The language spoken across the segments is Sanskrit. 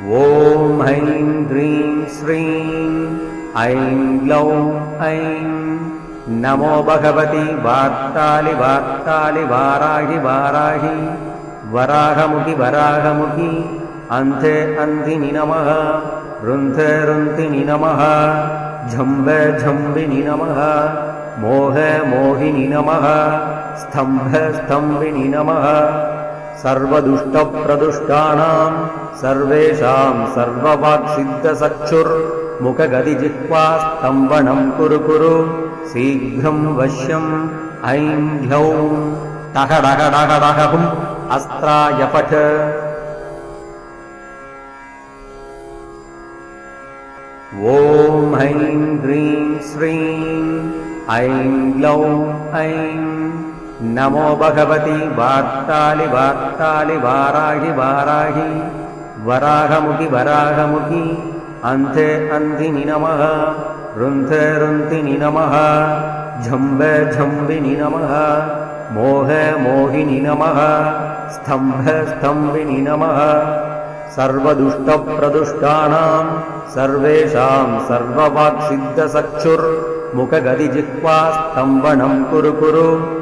ॐ ऐं ह्रीं श्रीं ऐं ग्लौं ऐं नमो भगवति वार्तालि वार्तालि वाराहि वाराहि वराहमुखि वराहमुखि अन्धे अन्धिनि नमः रुन्धे रुन्धिनि नमः झम्ब झम्बिनि नमः मोह मोहिनि नमः स्तम्भ स्तम्भिनि नमः सर्वदुष्टप्रदुष्टानां सर्वेषां सर्ववाक्सिद्धसक्षुर्मुखगदिजिह्वा स्तम्भनं कुरु कुरु। शीघ्रं वश्यम् ऐं ह्यौं। टहडहडहडहुम् अस्त्रायपठ। ॐ ऐं ह्रीं श्रीं ऐं ग्लौं ऐं नमो भगवति वार्तालि वार्तालि वाराहि वाराहि। वराहमुखि वराहमुखि। अन्धे अन्धिनि नमः। रुन्धे रुन्धिनि नमः। झम्ब झम्बिनि नमः। मोह मोहिनि नमः। स्तम्भ स्तम्भिनि नमः। सर्वदुष्टप्रदुष्टानां सर्वेषां सर्ववाक्सिद्धसक्षुर्मुखगदिजिह्वा स्तम्भनं कुरु कुरु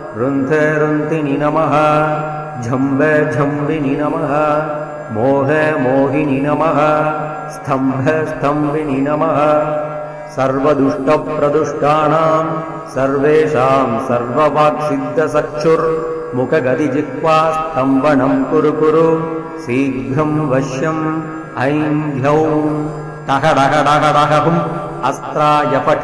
रुन्धे रुन्धिनि नमः। झम्ब झम्बिनि नमः। मोह मोहिनि नमः। स्तम्भ स्तम्भिनि नमः। सर्वदुष्टप्रदुष्टानां सर्वेषां सर्ववाक्सिद्धसक्षुर्मुखगदिजिह्वा स्तम्भनं कुरु कुरु। शीघ्रं वश्यम् ऐं ह्यौं टहडहडहडहुम् अस्त्रायपठ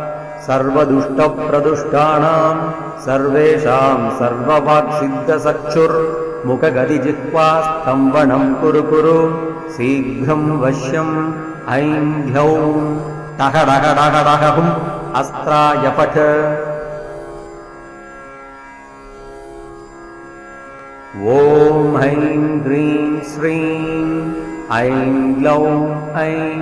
सर्वदुष्टप्रदुष्टानां सर्वेषां सर्ववाक्सिद्धसक्षुर्मुखगदिजिह्वा स्तम्भनं कुरु कुरु। शीघ्रं वश्यम् ऐं ह्यौं टहडहडहडहुम् अस्त्रायपठ। ॐ ऐं ह्रीं श्रीं ऐं ग्लौं ऐं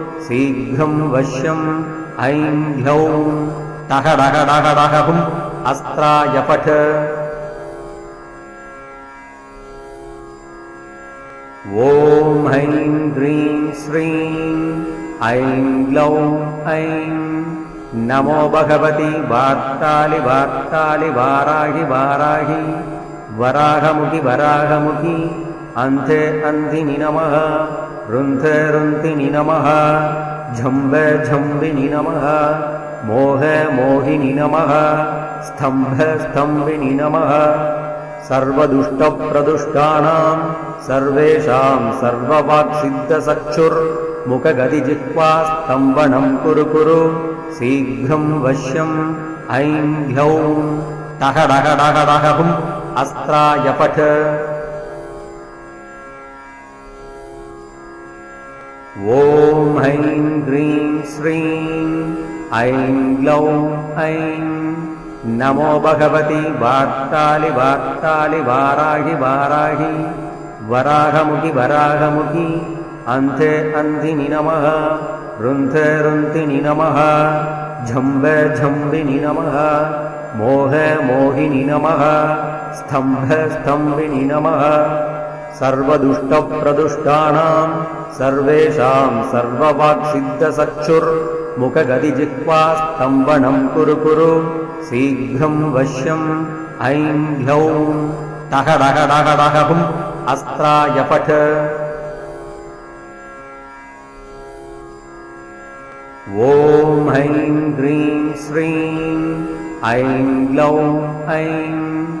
शीघ्रं वश्यम् ऐं ह्यौं टहडहडहडहुम् ह्रीं श्रीं ऐं ग्लौं ऐं नमो भगवति वार्तालि वार्तालि वाराहि वाराहि। वराहमुखि वराहमुखि अन्धे अन्धिनि नमः रुन्धे रुन्धिनि नमः। झम्ब झम्बिनि नमः। मोह मोहिनि नमः। स्तम्भ स्तम्भिनि नमः। सर्वदुष्टप्रदुष्टानां सर्वेषां सर्ववाक्सिद्धसक्षुर्मुखगदिजिह्वा स्तम्भनं कुरु कुरु। शीघ्रं वश्यम् ऐं ह्यौं टहडहडहडहुम् अस्त्रायपठ ॐ ऐं ह्रीं श्रीं ऐं ग्लौं ऐं नमो भगवति वार्तालि वार्तालि वाराहि वाराहि वराहमुखि वराहमुखि अन्ते अन्धिनि नमः रुन्थे रुन्तिनि नमः झम्ब झम्बिनि नमः मोह मोहिनि नमः स्तम्भ स्तम्भिनि नमः सर्वदुष्टप्रदुष्टानाम् सर्वेषाम् सर्ववाक्सिद्धसक्षुर्मुखगदिजिह्वा स्तम्भनम् कुरु कुरु शीघ्रम् वश्यम् ऐं ह्यौ टहडहडहडहुम् ऐं ह्रीं श्रीं ऐं ग्लौं ऐं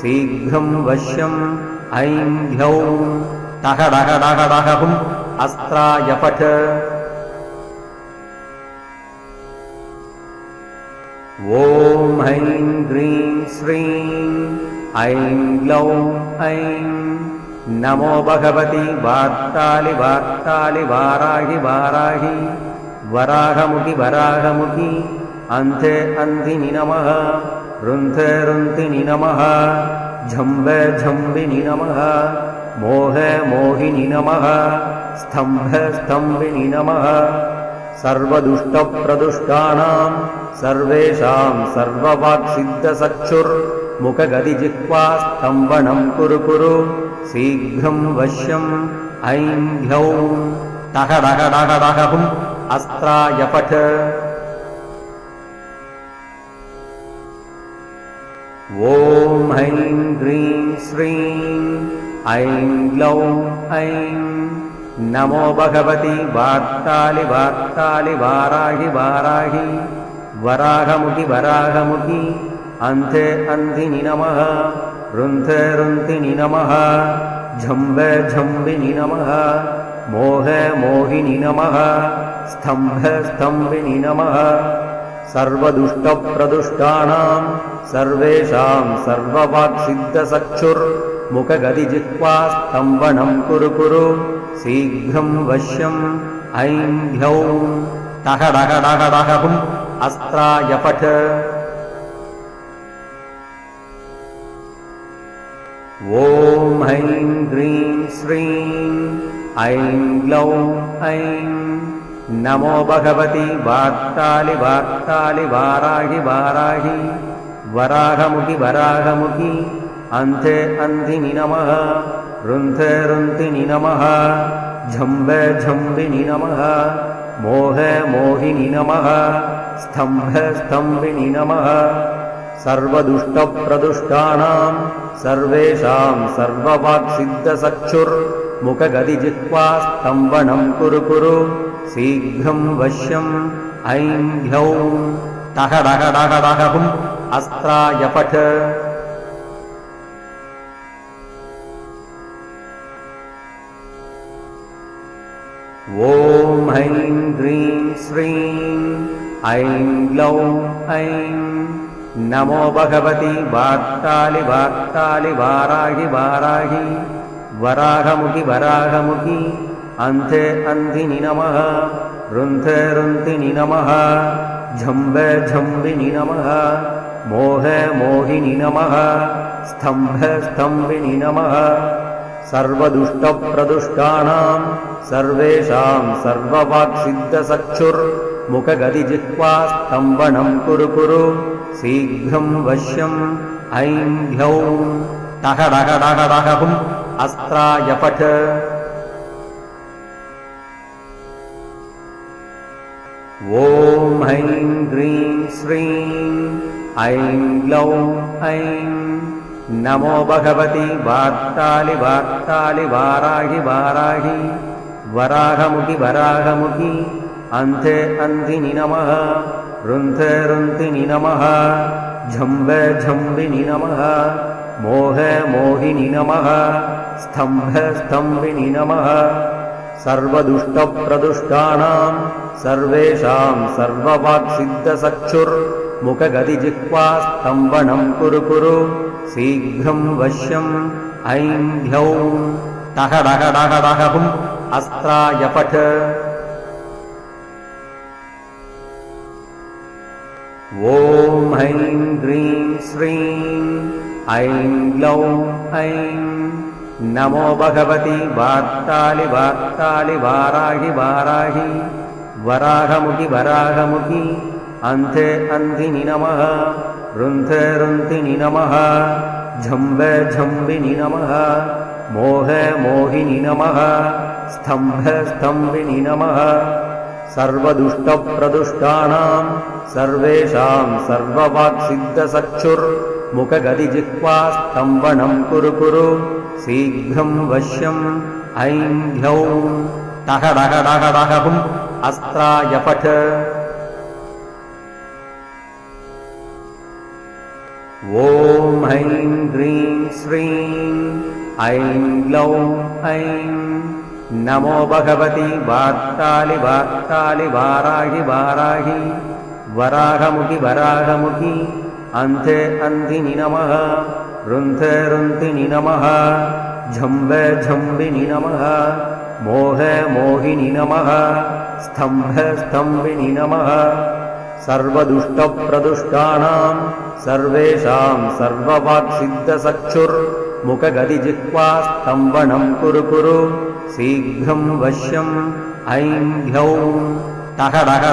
शीघ्रम् वश्यम् ऐं ह्यौ टहडहडहडहुम् अस्त्रायपठ। ॐ ऐं ह्रीं श्रीं ऐं ग्लौं ऐं नमो भगवति वार्तालि वार्तालि वाराहि वाराहि। वराहमुखि वराहमुखि अन्ते अन्धिनि नमः रुन्थे रुन्तिनि नमः झम्ब झम्बिनि नमः मोह मोहिनि नमः स्तम्भ स्तम्भिनि नमः सर्वदुष्टप्रदुष्टानाम् सर्वेषाम् सर्ववाक्सिद्धसक्षुर्मुखगदिजिह्वा स्तम्भनम् कुरु कुरु शीघ्रम् वश्यम् ऐं ह्यौ टहडहडहडहुम् अस्त्रायपठ ॐ ऐं ह्रीं श्रीं ऐं ग्लौं ऐं नमो भगवति वार्तालि वार्तालि वाराहि वाराहि वराहमुखि वराहमुखि अन्ते अन्धिनि नमः रुन्थे रुन्तिनि नमः झम्ब झम्बिनि नमः मोह मोहिनि नमः स्तम्भ स्तम्भिनि नमः सर्वदुष्टप्रदुष्टानाम् सर्वेषाम् सर्ववाक्सिद्धसक्षुर्मुखगदिजिह्वा स्तम्भनम् कुरु कुरु शीघ्रम् वश्यम् ऐं ह्यौ। टहडहडहडहुम् ऐं ह्रीं श्रीं ऐं ग्लौं ऐं नमो भगवति वार्तालि वार्तालि वाराहि वाराहि। वराहमुखि वराहमुखि। अन्ते अन्धिनि नमः। रुन्थे रुन्तिनि नमः। झम्ब झम्बिनि नमः। मोह मोहिनि नमः। स्तम्भ स्तम्भिनि नमः। सर्वदुष्टप्रदुष्टानाम् सर्वेषाम् सर्ववाक्सिद्धसक्षुर्मुखगदिजिह्वा स्तम्भनम् कुरु कुरु शीघ्रम् वश्यम् ऐं ह्यौ ऐं ह्रीं श्रीं ऐं ग्लौं ऐं नमो भगवति वार्तालि वार्तालि वाराहि वाराहि। वराहमुखि वराहमुखि अन्ते अन्धिनि नमः। रुन्थे रुन्तिनि नमः। झम्ब झम्बिनि नमः। मोह मोहिनि नमः। स्तम्भ स्तम्भिनि नमः। सर्वदुष्टप्रदुष्टानाम् सर्वेषाम् सर्ववाक्सिद्धसक्षुर्मुखगदिजिह्वा स्तम्भनम् कुरु कुरु। शीघ्रम् वश्यम् ऐं ह्यौ टहडहडहडहुम् अस्त्रायपठ ॐ ऐं श्रीं ऐं ग्लौं ऐं नमो भगवति वार्तालि वार्तालि वाराहि वाराहि वराहमुखि वराहमुखि अन्ते अन्धिनि नमः रुन्थे रुन्तिनि नमः झम्ब झम्बिनि नमः मोह मोहिनि नमः स्तम्भ स्तम्भिनि नमः सर्वदुष्टप्रदुष्टानाम् सर्वेषाम् सर्ववाक्सिद्धचक्षुर्मुखगतिजिह्वास्तम्भनम् कुरु कुरु शीघ्रम् वश्यम् ऐम् ह्यौ टह डह डह डहुम् अस्त्राय पठ ॐ ऐं ह्रीं श्रीं ऐं ग्लौं ऐं नमो भगवति वार्तालि वार्तालि वाराहि वाराहि। वराहमुखि वराहमुखि। अन्धे अन्धिनि नमः। रुन्धे रुन्धिनि नमः। झम्बे झम्बिनि नमः। मोहे मोहिनि नमः। स्तम्भ स्तम्भिनि नमः। सर्वदुष्टप्रदुष्टानाम् सर्वेषाम् सर्ववाक्सिद्धचक्षुर्मुखगतिजिह्वास्तम्भनम् कुरु कुरु शीघ्रम् वश्यम् ह्यौ ऐं ह्रीं श्रीं ऐं ग्लौं ऐं नमो भगवति वार्तालि वार्तालि वाराहि वाराहि वराहमुखि वराहमुखि अन्धे अन्धिनि नमः रुन्धे रुन्धिनि नमः। झम्बे झम्बिनि नमः। मोहे मोहिनि नमः। स्तम्भ स्तम्भिनि नमः। सर्वदुष्टप्रदुष्टानाम् सर्वेषाम् सर्ववाक्सिद्धचक्षुर्मुखगतिजिह्वास्तम्भनम् कुरु कुरु। शीघ्रम् वश्यम् ऐम् ह्यौ टह डह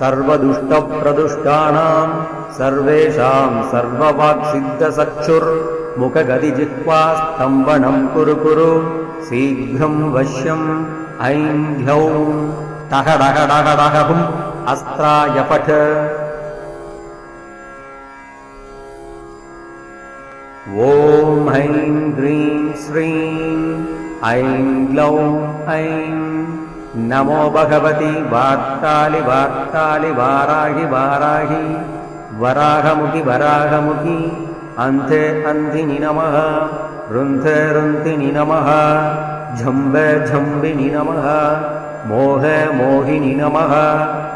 सर्वदुष्टप्रदुष्टानाम् सर्वेषाम् सर्ववाक्सिद्धचक्षुर्मुखगतिजिह्वास्तम्भनम् कुरु कुरु। शीघ्रम् वश्यम् ऐम् ह्यौ टह डह डह डहुम् अस्त्राय पठ ॐ ऐं ह्रीं श्रीं ऐं ग्लौं ऐं नमो भगवति वार्तालि वार्तालि वाराहि वाराहि। वराहमुखि वराहमुखि। अन्धे अन्धिनि नमः। रुन्धे रुन्धिनि नमः। झम्बे झम्बिनि नमः। मोहे मोहिनि नमः।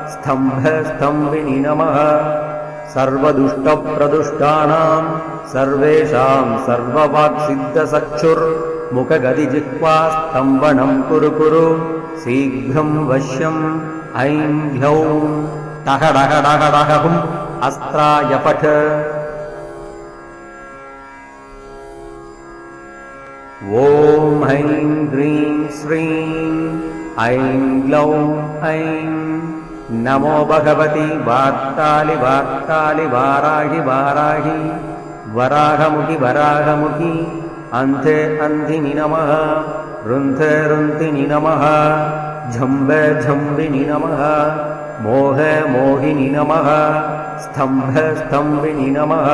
स्तम्भ स्तम्भिनि नमः। सर्वदुष्टप्रदुष्टानाम् सर्वेषाम् सर्ववाक्सिद्धचक्षुर्मुखगतिजिह्वास्तम्भनम् कुरु कुरु शीघ्रम् वश्यम् ऐम् ह्यौ टह डह डह डहुम् अस्त्राय पठ। ॐ ऐं ह्रीं श्रीं ऐं ग्लौं ऐं नमो भगवति वार्तालि वार्तालि वाराहि वाराहि। वराहमुखि वराहमुखि अन्धे अन्धिनि नमः रुन्धे रुन्धिनि नमः। झम्बे झम्बिनि नमः। मोहे मोहिनि नमः। स्तम्भ स्तम्भिनि नमः।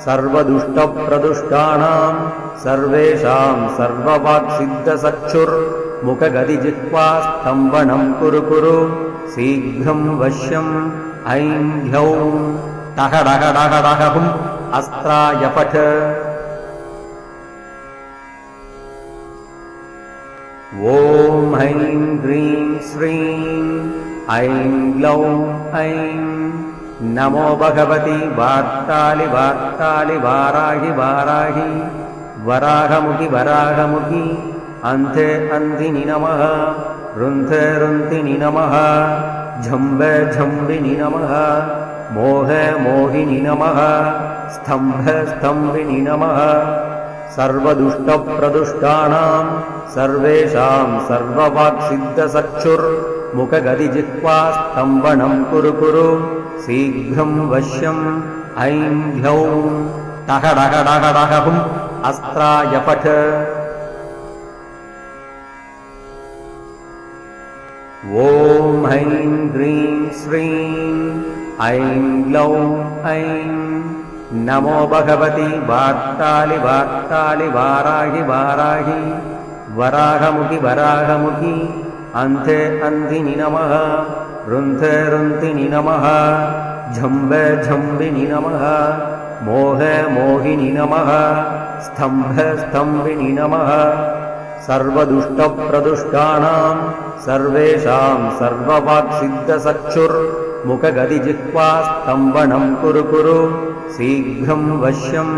सर्वदुष्टप्रदुष्टानाम् सर्वेषाम् सर्ववाक्सिद्धचक्षुर्मुखगतिजिह्वास्तम्भनम् कुरु कुरु। शीघ्रम् वश्यम् ऐम् ह्यौ टह डह डह डहुम् अस्त्राय पठ ॐ ऐं ह्रीं श्रीं ऐं ग्लौं ऐं नमो भगवति वार्तालि वार्तालि वाराहि वाराहि वराहमुखि वराहमुखि अन्धे अन्धिनि नमः रुन्धे रुन्धिनि नमः झम्बे झम्बिनि नमः मोहे मोहिनि नमः स्तम्भ स्तम्भिनि नमः सर्वदुष्टप्रदुष्टानाम् सर्वेषाम् सर्ववाक्सिद्धचक्षुर्मुखगतिजिह्वास्तम्भनम् कुरु कुरु। शीघ्रम् वश्यम् ऐम् ह्यौ टह डह डह डहुम् अस्त्राय पठ ॐ ऐं ह्रीं श्रीं ऐं ग्लौं ऐं नमो भगवति वार्तालि वार्तालि वाराहि वाराहि। वराहमुखि वराहमुखि। अन्धे अन्धिनि नमः। रुन्धे रुन्धिनि नमः। झम्ब झम्बिनि नमः। मोह मोहिनि नमः। स्तम्भ स्तम्भिनि नमः। सर्वदुष्टप्रदुष्टानाम् सर्वेषाम् सर्ववाक्सिद्धसक्षुर्मुखगदिजिह्वास्तम्भनम् कुरु कुरु शीघ्रम् वश्यम्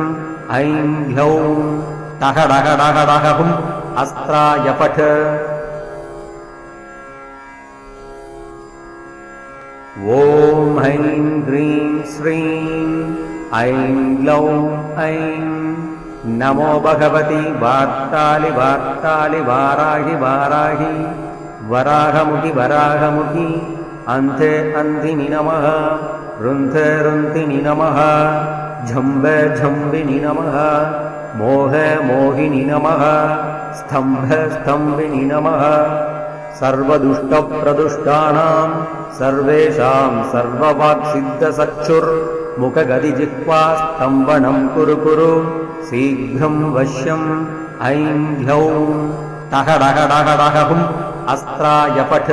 ऐं ह्यौं टहडहडहडहुम् अस्त्राय पठ ॐ ऐं ह्रीं श्रीं ऐं ग्लौं ऐं नमो भगवति वार्तालि वार्तालि वाराहि वाराहि वराहमुखि वराहमुखि अन्धे अन्धिनि नमः। रुन्धे रुन्धिनि नमः। झम्ब झम्बिनि नमः। मोह मोहिनि नमः। स्तम्भ स्तम्भिनि नमः। सर्वदुष्टप्रदुष्टानाम् सर्वेषाम् सर्ववाक्सिद्धसक्षुर्मुखगदिजिह्वास्तम्भनम् कुरु कुरु। शीघ्रम् वश्यम् ऐं ह्यौं टहडहडहडहुम् अस्त्राय पठ